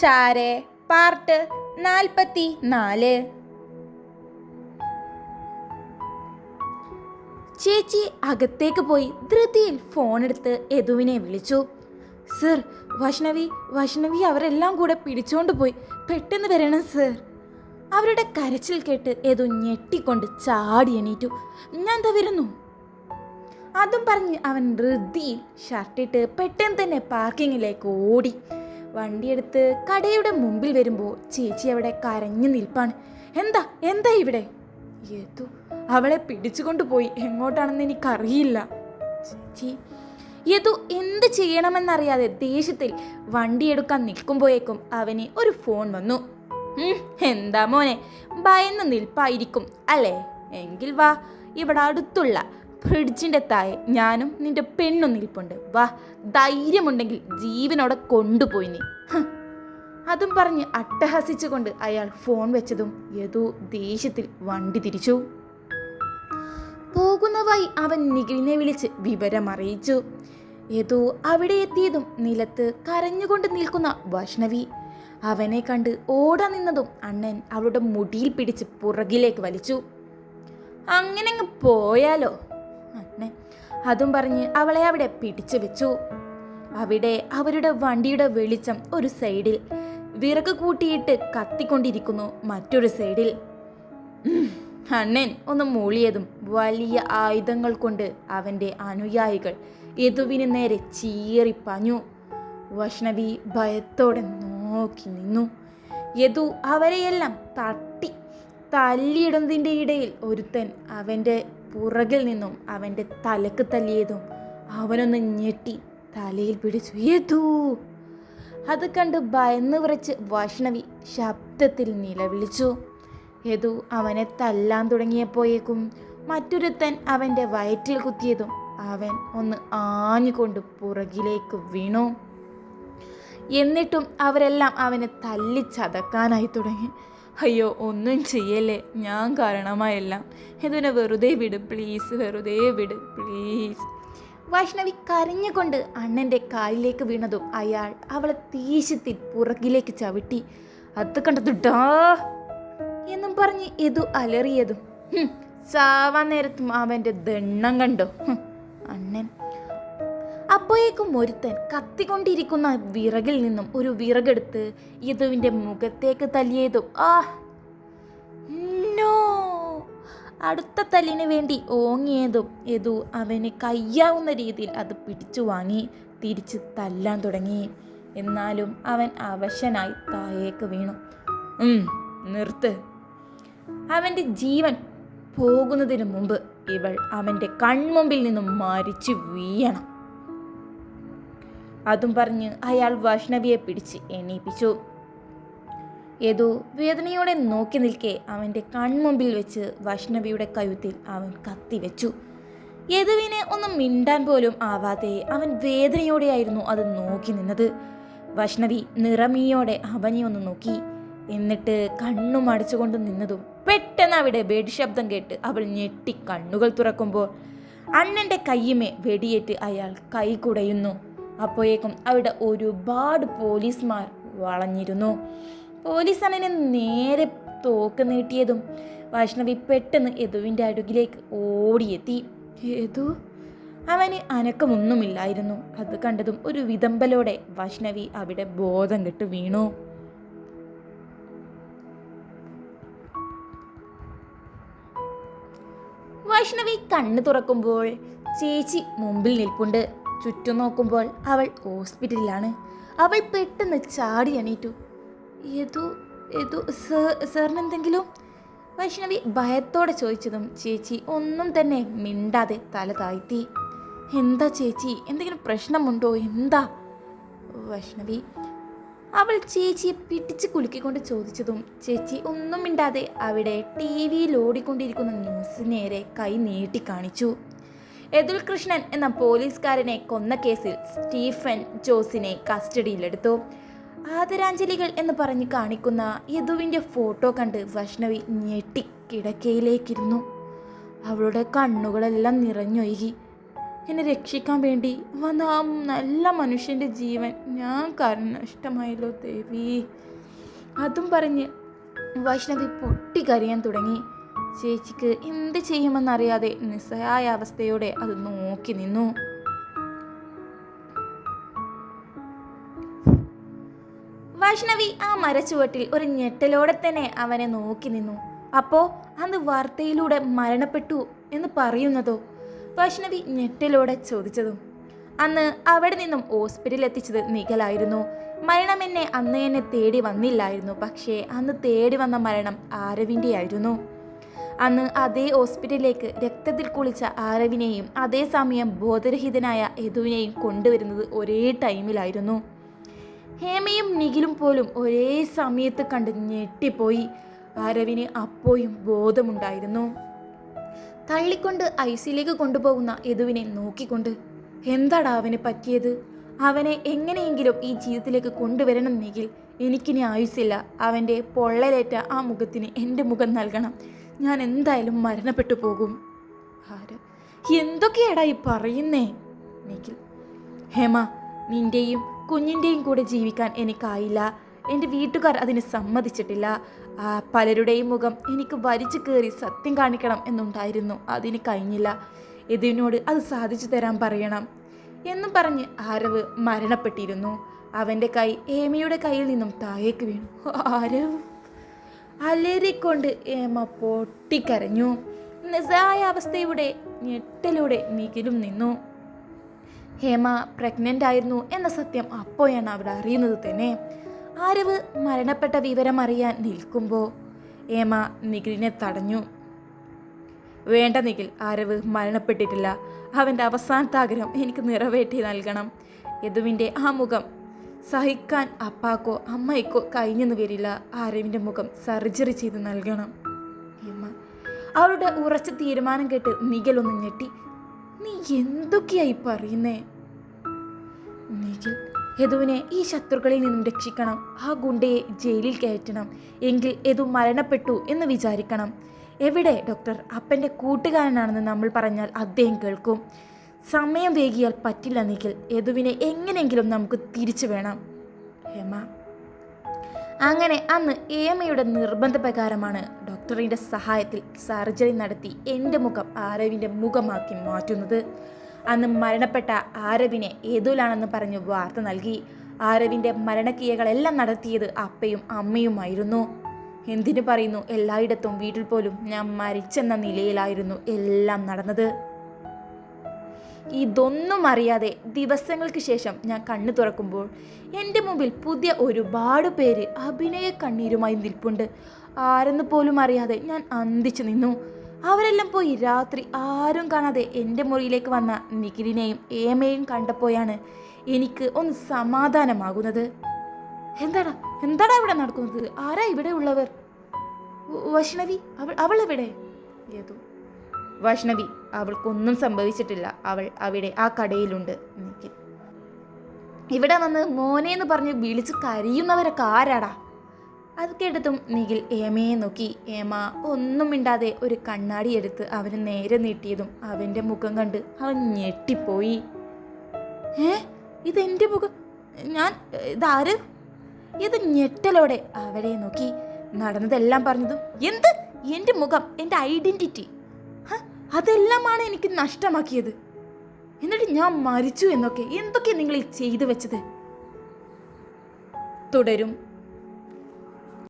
ചാരെ. പാർട്ട് നാൽപ്പത്തി നാല് ചേച്ചി അകത്തേക്ക് പോയി ധൃതിയിൽ ഫോണെടുത്ത് യദുവിനെ വിളിച്ചു. സർ വൈഷ്ണവി വൈഷ്ണവി അവരെല്ലാം കൂടെ പിടിച്ചോണ്ട് പോയി. പെട്ടെന്ന് വരണം സർ. അവരുടെ കരച്ചിൽ കേട്ട് യദു ഞെട്ടിക്കൊണ്ട് ചാടി എണീറ്റു. ഞാൻ എന്താ വരുന്നു. അതും പറഞ്ഞ് അവൻ ഋതിയിൽ ഷർട്ടിട്ട് പെട്ടെന്ന് തന്നെ പാർക്കിങ്ങിലേക്ക് ഓടി. വണ്ടിയെടുത്ത് കടയുടെ മുമ്പിൽ വരുമ്പോൾ ചേച്ചി അവിടെ കരഞ്ഞു നിൽപ്പാണ്. എന്താ? എന്താ ഇവിടെ? ഏതു? അവളെ പിടിച്ചുകൊണ്ട് പോയി. എങ്ങോട്ടാണെന്ന് എനിക്കറിയില്ല. ചേച്ചി യതു എന്ത് ചെയ്യണമെന്നറിയാതെ ദേഷ്യത്തിൽ വണ്ടിയെടുക്കാൻ നിൽക്കുമ്പോഴേക്കും അവന് ഒരു ഫോൺ വന്നു. എന്താ മോനെ? ഭയന്ന് നിൽപ്പായിരിക്കും അല്ലേ? എങ്കിൽ വാ ഇവിടെ അടുത്തുള്ള ഫ്രിഡ്ജിന്റെ താഴെ ഞാനും നിന്റെ പെണ്ണും നിൽപ്പുണ്ട്. വാ ധൈര്യമുണ്ടെങ്കിൽ ജീവനോടെ കൊണ്ടുപോയി നീ. അതും പറഞ്ഞ് അട്ടഹസിച്ചുകൊണ്ട് അയാൾ ഫോൺ വെച്ചതും ഏതോ ദേഷ്യത്തിൽ വണ്ടി തിരിച്ചു. പോകുന്നവായി അവൻ നിഖിലിനെ വിളിച്ച് വിവരമറിയിച്ചു. ഏതോ അവിടെ എത്തിയതും നിലത്ത് കരഞ്ഞുകൊണ്ട് നിൽക്കുന്ന വൈഷ്ണവി. അവനെ കണ്ട് ഓടാൻ നിന്നതും അണ്ണൻ അവളുടെ മുടിയിൽ പിടിച്ച് പുറകിലേക്ക് വലിച്ചു. അങ്ങനെ അങ്ങ് പോയാലോ? അതും പറഞ്ഞ് അവളെ അവിടെ പിടിച്ചു വെച്ചു. അവിടെ അവരുടെ വണ്ടിയുടെ വെളിച്ചം ഒരു സൈഡിൽ വിറക് കൂട്ടിയിട്ട് കത്തിക്കൊണ്ടിരിക്കുന്നു മറ്റൊരു സൈഡിൽ. അണ്ണൻ ഒന്ന് മൂളിയതും വലിയ ആയുധങ്ങൾ കൊണ്ട് അവന്റെ അനുയായികൾ യദുവിന് നേരെ ചീറിപ്പാഞ്ഞു വഷ്ണവി ഭയത്തോടെ നോക്കി നിന്നു. യദു അവരെയെല്ലാം തട്ടി തല്ലിയിടുന്നതിന്റെ ഇടയിൽ ഒരുത്തൻ അവന്റെ പുറകിൽ നിന്നും അവന്റെ തലക്ക് തല്ലിയതും അവനൊന്ന് ഞെട്ടി തലയിൽ പിടിച്ചു. ഏതൂ? അത് കണ്ട് ഭയന്ന് വിറച്ച് വൈഷ്ണവി ശബ്ദത്തിൽ നിലവിളിച്ചു. യദു അവനെ തല്ലാൻ തുടങ്ങിയപ്പോയേക്കും മറ്റൊരുത്തൻ അവന്റെ വയറ്റിൽ കുത്തിയതും അവൻ ഒന്ന് ആഞ്ഞുകൊണ്ട് പുറകിലേക്ക് വീണു. എന്നിട്ടും അവരെല്ലാം അവനെ തല്ലിച്ചതക്കാനായി തുടങ്ങി. അയ്യോ ഒന്നും ചെയ്യല്ലേ. ഞാൻ കാരണമായെല്ലാം. ഇതിനെ വെറുതെ വിട് പ്ലീസ് വെറുതെ വിട് പ്ലീസ് വൈഷ്ണവി കരഞ്ഞുകൊണ്ട് അണ്ണന്റെ കാലിലേക്ക് വീണതും അയാൾ അവളെ തീശത്തിൽ പുറകിലേക്ക് ചവിട്ടി. അത് കണ്ടത് ഡാ എന്നും പറഞ്ഞ് ഇതു അലറിയതും. സാവാൻ നേരത്തും അവന്റെ ദണ്ണം കണ്ടോ? അണ്ണൻ അപ്പോഴേക്കും ഒരുത്തൻ കത്തിക്കൊണ്ടിരിക്കുന്ന വിറകിൽ നിന്നും ഒരു വിറകെടുത്ത് യദുവിന്റെ മുഖത്തേക്ക് തല്ലിയതും ആ നോ അടുത്ത തല്ലിന് വേണ്ടി ഓങ്ങിയതും യദു അവന് കയ്യാവുന്ന രീതിയിൽ അത് പിടിച്ചു വാങ്ങി തിരിച്ച് തല്ലാൻ തുടങ്ങി. എന്നാലും അവൻ അവശനായി താഴേക്ക് വീണു. നിർത്ത്. അവന്റെ ജീവൻ പോകുന്നതിന് മുമ്പ് ഇവൾ അവന്റെ കൺമുമ്പിൽ നിന്നും മരിച്ചു വീയണം അതും പറഞ്ഞ് അയാൾ വൈഷ്ണവിയെ പിടിച്ച് എണീപ്പിച്ചു. യദു വേദനയോടെ നോക്കി നിൽക്കെ അവന്റെ കൺമുമ്പിൽ വെച്ച് വൈഷ്ണവിയുടെ കഴുത്തിൽ അവൻ കത്തിവെച്ചു യദുവിനെ ഒന്നും മിണ്ടാൻ പോലും ആവാതെ അവൻ വേദനയോടെയായിരുന്നു അത് നോക്കി നിന്നത്. വൈഷ്ണവി നിറമിയോടെ അവനെ ഒന്ന് നോക്കി. എന്നിട്ട് കണ്ണും അടച്ചുകൊണ്ട് നിന്നതും പെട്ടെന്ന് അവിടെ വെടി ശബ്ദം കേട്ട് അവൾ ഞെട്ടി കണ്ണുകൾ തുറക്കുമ്പോൾ അണ്ണന്റെ കയ്യുമേ വെടിയേറ്റ് അയാൾ കൈ കുടയുന്നു. അപ്പോഴേക്കും അവിടെ ഒരുപാട് പോലീസ്മാർ വളഞ്ഞിരുന്നു. പോലീസ് അണ്ണനെ നേരെ തോക്ക് നീട്ടിയതും വൈഷ്ണവി പെട്ടെന്ന് യദുവിന്റെ അടുക്കിലേക്ക് ഓടിയെത്തി. യദു? അവന് അനക്കമൊന്നുമില്ലായിരുന്നു. അത് കണ്ടതും ഒരു വിതമ്പലോടെ വൈഷ്ണവി അവിടെ ബോധം കെട്ട് വീണു. വൈഷ്ണവി കണ്ണു തുറക്കുമ്പോൾ ചേച്ചി മുമ്പിൽ നിൽപ്പുണ്ട്. ചുറ്റും നോക്കുമ്പോൾ അവൾ ഹോസ്പിറ്റലിലാണ്. അവൾ പെട്ടെന്ന് ചാടി എണീറ്റു. ഏതു ഏതു സാറിനെന്തെങ്കിലും? വൈഷ്ണവി ഭയത്തോടെ ചോദിച്ചതും ചേച്ചി ഒന്നും തന്നെ മിണ്ടാതെ തല താഴ്ത്തി. എന്താ ചേച്ചി? എന്തെങ്കിലും പ്രശ്നമുണ്ടോ? എന്താ? വൈഷ്ണവി അവൾ ചേച്ചിയെ പിടിച്ച് കുലുക്കിക്കൊണ്ട് ചോദിച്ചതും ചേച്ചി ഒന്നും മിണ്ടാതെ അവിടെ ടി വിയിൽ ഓടിക്കൊണ്ടിരിക്കുന്ന ന്യൂസ് നേരെ കൈ നീട്ടി കാണിച്ചു. യദുൽ കൃഷ്ണൻ എന്ന പോലീസുകാരനെ കൊന്ന കേസിൽ സ്റ്റീഫൻ ജോസിനെ കസ്റ്റഡിയിലെടുത്തു. ആദരാഞ്ജലികൾ എന്ന് പറഞ്ഞ് കാണിക്കുന്ന യദുവിന്റെ ഫോട്ടോ കണ്ട് വൈഷ്ണവി ഞെട്ടി കിടക്കയിലേക്കിരുന്നു. അവളുടെ കണ്ണുകളെല്ലാം നിറഞ്ഞൊഴുകി. എന്നെ രക്ഷിക്കാൻ വേണ്ടി വന്ന ആ നല്ല മനുഷ്യന്റെ ജീവൻ ഞാൻ കാരണം നഷ്ടമായല്ലോ ദേവി അതും പറഞ്ഞ് വൈഷ്ണവി പൊട്ടിക്കരയാൻ തുടങ്ങി. ചേച്ചിക്ക് എന്ത് ചെയ്യുമെന്നറിയാതെ നിസ്സഹായ അവസ്ഥയോടെ അത് നോക്കി നിന്നു. വൈഷ്ണവി ആ മരച്ചുവട്ടിൽ ഒരു ഞെട്ടലോടെ തന്നെ അവനെ നോക്കി നിന്നു. അപ്പോ അന്ന് വാർത്തയിലൂടെ മരണപ്പെട്ടു എന്ന് പറയുന്നതോ? വൈഷ്ണവി ഞെട്ടലോടെ ചോദിച്ചതും. അന്ന് അവിടെ നിന്നും ഹോസ്പിറ്റലിൽ എത്തിച്ചത് നിഖലായിരുന്നു. മരണം എന്നെ അന്ന് എന്നെ തേടി വന്നില്ലായിരുന്നു. പക്ഷേ അന്ന് തേടി വന്ന മരണം ആരവിന്റെ ആയിരുന്നു അന്ന് അതേ ഹോസ്പിറ്റലിലേക്ക് രക്തത്തിൽ കുളിച്ച ആരവിനെയും അതേസമയം ബോധരഹിതനായ യദുവിനെയും കൊണ്ടുവരുന്നത് ഒരേ ടൈമിലായിരുന്നു. ഹേമയും നിഖിലും പോലും ഒരേ സമയത്ത് കണ്ട് ഞെട്ടിപ്പോയി. ആരവിന് അപ്പോയും ബോധമുണ്ടായിരുന്നു. തള്ളിക്കൊണ്ട് ഐസിയിലേക്ക് കൊണ്ടുപോകുന്ന യദുവിനെ നോക്കിക്കൊണ്ട് എന്താടാ അവന് പറ്റിയത്? അവനെ എങ്ങനെയെങ്കിലും ഈ ജീവിതത്തിലേക്ക് കൊണ്ടുവരണം നിഖിൽ. എനിക്കിനി ആയുസില്ല അവന്റെ പൊള്ളലേറ്റ ആ മുഖത്തിന് എന്റെ മുഖം നൽകണം. ഞാൻ എന്തായാലും മരണപ്പെട്ടു പോകും. ആര്? എന്തൊക്കെയാടാ ഈ പറയുന്നേ? നിഖിൽ ഹേമ നിന്റെയും കുഞ്ഞിന്റെയും കൂടെ ജീവിക്കാൻ എനിക്കായില്ല. എന്റെ വീട്ടുകാർ അതിന് സമ്മതിച്ചിട്ടില്ല. പലരുടെയും മുഖം എനിക്ക് വലിച്ചു കയറി സത്യം കാണിക്കണം എന്നുണ്ടായിരുന്നു. അതിന് കഴിഞ്ഞില്ല. ഇതിനോട് അത് സാധിച്ചു തരാൻ പറയണം എന്നും പറഞ്ഞ് ആരവ് മരണപ്പെട്ടിരുന്നു. അവന്റെ കൈ ഏമയുടെ കയ്യിൽ നിന്നും താഴേക്ക് വീണു. ആരവ്? അലറിക്കൊണ്ട് ഏമ പൊട്ടിക്കരഞ്ഞു. നിസ്സഹായ അവസ്ഥയുടെ ഞെട്ടലൂടെ നിഖിലും നിന്നു. ഹേമ പ്രഗ്നന്റ് ആയിരുന്നു എന്ന സത്യം അപ്പോഴാണ് അവിടെ അറിയുന്നത് തന്നെ. ആരവ് മരണപ്പെട്ട വിവരം അറിയാൻ നിൽക്കുമ്പോൾ ഹേമ നിഖിലിനെ തടഞ്ഞു. വേണ്ട നിഖിൽ ആരവ് മരണപ്പെട്ടിട്ടില്ല. അവന്റെ അവസാനത്തെ ആഗ്രഹം എനിക്ക് നിറവേറ്റി നൽകണം. യദുവിന്റെ ആ മുഖം സഹിക്കാൻ അപ്പാക്കോ അമ്മയ്ക്കോ കഴിഞ്ഞെന്ന് വരില്ല. ആരവിന്റെ മുഖം സർജറി ചെയ്ത് നൽകണം. അമ്മ അവളുടെ ഉറച്ച തീരുമാനം കേട്ട് നിഖിലൊന്ന് ഞെട്ടി. നീ എന്തൊക്കെയായി പറയുന്നേ? നിഖിൽ യദുവിനെ ഈ ശത്രുക്കളിൽ നിന്നും രക്ഷിക്കണം. ആ ഗുണ്ടയെ ജയിലിൽ കയറ്റണം. എങ്കിൽ യദു മരണപ്പെട്ടു എന്ന് വിചാരിക്കണം. എവിടെ? ഡോക്ടർ അപ്പന്റെ കൂട്ടുകാരനാണെന്ന് നമ്മൾ പറഞ്ഞാൽ അദ്ദേഹം കേൾക്കും. സമയം വേകിയാൽ പറ്റില്ല യദുവിനെ എങ്ങനെയെങ്കിലും നമുക്ക് തിരിച്ചു വേണം. ഹേമ. അങ്ങനെ അന്ന് ഏമയുടെ നിർബന്ധപ്രകാരമാണ് ഡോക്ടറിന്റെ സഹായത്തിൽ സർജറി നടത്തി എന്റെ മുഖം ആരവിന്റെ മുഖമാക്കി മാറ്റുന്നത്. അന്ന് മരണപ്പെട്ട ആരവിനെ ഏതുലാണെന്ന് പറഞ്ഞ് വാർത്ത നൽകി. ആരവിന്റെ മരണക്രിയകളെല്ലാം നടത്തിയത് അപ്പയും അമ്മയുമായിരുന്നു. എന്തിനു പറയുന്നു? എല്ലായിടത്തും വീട്ടിൽ പോലും ഞാൻ മരിച്ചെന്ന നിലയിലായിരുന്നു എല്ലാം നടന്നത്. ഇതൊന്നും അറിയാതെ ദിവസങ്ങൾക്ക് ശേഷം ഞാൻ കണ്ണു തുറക്കുമ്പോൾ എന്റെ മുമ്പിൽ പുതിയ ഒരുപാട് പേര് അഭിനയ കണ്ണീരുമായി നിൽപ്പുണ്ട്. ആരെന്ന് പോലും അറിയാതെ ഞാൻ അന്തിച്ചു നിന്നു. അവരെല്ലാം പോയി രാത്രി ആരും കാണാതെ എന്റെ മുറിയിലേക്ക് വന്ന നിഖിലിനെയും ഏമയും കണ്ടപ്പോഴാണ് എനിക്ക് ഒന്ന് സമാധാനമാകുന്നത്. എന്താടാ? എന്താടാ ഇവിടെ നടക്കുന്നത്? ആരാ ഇവിടെ ഉള്ളവർ? വൈഷ്ണവി? അവൾ അവൾ എവിടെ ഏതോ വൈഷ്ണവി അവൾക്കൊന്നും സംഭവിച്ചിട്ടില്ല. അവൾ അവിടെ ആ കടയിലുണ്ട്. എനിക്ക് ഇവിടെ വന്ന് മോനെ എന്ന് പറഞ്ഞ് വിളിച്ച് കരയുന്നവരൊക്കെ ആരാടാ? അത് കേട്ടതും നിഖിൽ ഏമയെ നോക്കി. ഏമ ഒന്നും മിണ്ടാതെ ഒരു കണ്ണാടി എടുത്ത് അവന് നേരെ നീട്ടിയതും അവന്റെ മുഖം കണ്ട് അവൻ ഞെട്ടിപ്പോയി. ഏ? ഇതെന്റെ മുഖം? ഞാൻ ഇതാര്? ഇത് ഞെട്ടലോടെ അവരെ നോക്കി നടന്നതെല്ലാം പറഞ്ഞതും എന്ത്? എന്റെ മുഖം എന്റെ ഐഡന്റിറ്റി അതെല്ലാമാണ് എനിക്ക് നഷ്ടമാക്കിയത്. എന്നിട്ട് ഞാൻ മരിച്ചു എന്നൊക്കെ എന്തൊക്കെ നിങ്ങൾ ചെയ്തു വെച്ചത്? തുടരും.